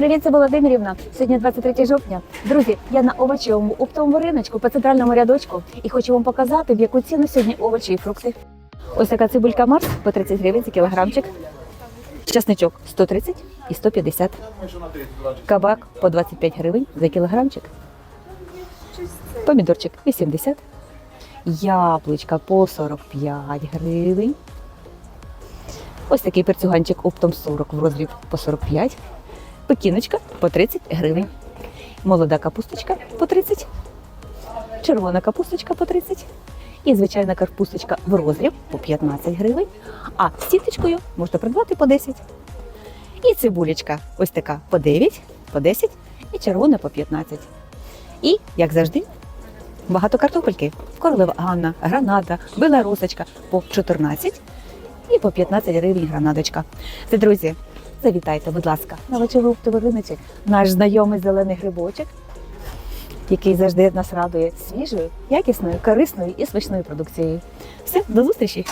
Привіт, це Володимирівна. Сьогодні 23 жовтня. Друзі, я на овочевому оптовому риночку по центральному рядочку і хочу вам показати, в яку ціну сьогодні овочі і фрукти. Ось така цибулька Марс по 30 гривень за кілограмчик. Часничок 130 і 150. Кабак по 25 гривень за кілограмчик. Помідорчик 80. Яблучка по 45 гривень. Ось такий перцюганчик оптом 40 в розріб по 45. Пекіночка по 30 гривень. Молода капусточка по 30. Червона капусточка по 30. І звичайна капусточка в розріб по 15 гривень. А з сіточкою можна придбати по 10. І цибулечка ось така по 9, по 10 і червона по 15. І, як завжди, багато картопельки. Королева Ганна, граната, белоросочка по 14 і по 15 гривень гранаточка. Це, друзі, завітайте, будь ласка, на вечору риночок. Наш знайомий зелений грибочок, який завжди нас радує свіжою, якісною, корисною і смачною продукцією. Все, до зустрічі!